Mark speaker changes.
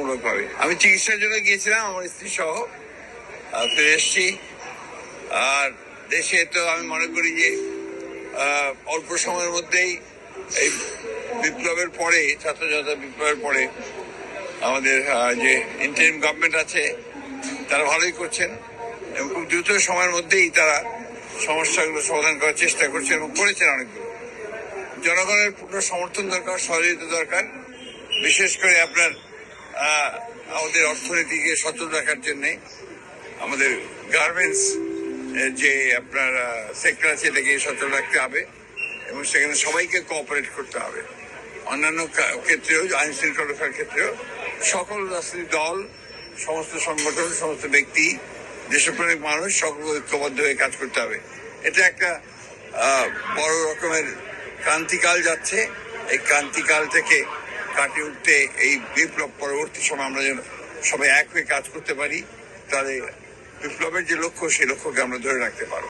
Speaker 1: মূলকভাবে আমি চিকিৎসার জন্য গিয়েছিলাম, আমার স্ত্রী সহ। ফিরে এসছি। আর দেশে তো আমি মনে করি যে অল্প সময়ের মধ্যেই এই বিপ্লবের পরে ছাত্র বিপ্লবের পরে আমাদের যে ইন্টারিম গভর্নমেন্ট আছে, তারা ভালোই করছেন এবং খুব দ্রুত সময়ের মধ্যেই তারা সমস্যাগুলো সমাধান করার চেষ্টা করছেন এবং করেছেন অনেকগুলো। জনগণের পূর্ণ সমর্থন দরকার, সহযোগিতা দরকার। বিশেষ করে আপনার আমাদের অর্থনীতিকে সচল রাখার জন্য আমাদের গার্মেন্টস যে আপনার সেক্টর আছে এটাকে সচল রাখতে হবে এবং সেখানে সবাইকে কোঅপারেট করতে হবে। অন্যান্য ক্ষেত্রেও, আইন শৃঙ্খলা রক্ষার ক্ষেত্রেও সকল রাজনৈতিক দল, সমস্ত সংগঠন, সমস্ত ব্যক্তি, দেশপ্রেমিক মানুষ সকল ঐক্যবদ্ধ হয়ে কাজ করতে হবে। এটা একটা বড় রকমের ক্রান্তিকাল যাচ্ছে। এই ক্রান্তিকাল থেকে কাটিয়ে উঠতে এই বিপ্লব পরবর্তী সময় আমরা যেন সবাই এক হয়ে কাজ করতে পারি, তাহলে বিপ্লবের যে লক্ষ্য, সেই লক্ষ্যকে আমরা ধরে রাখতে পারব।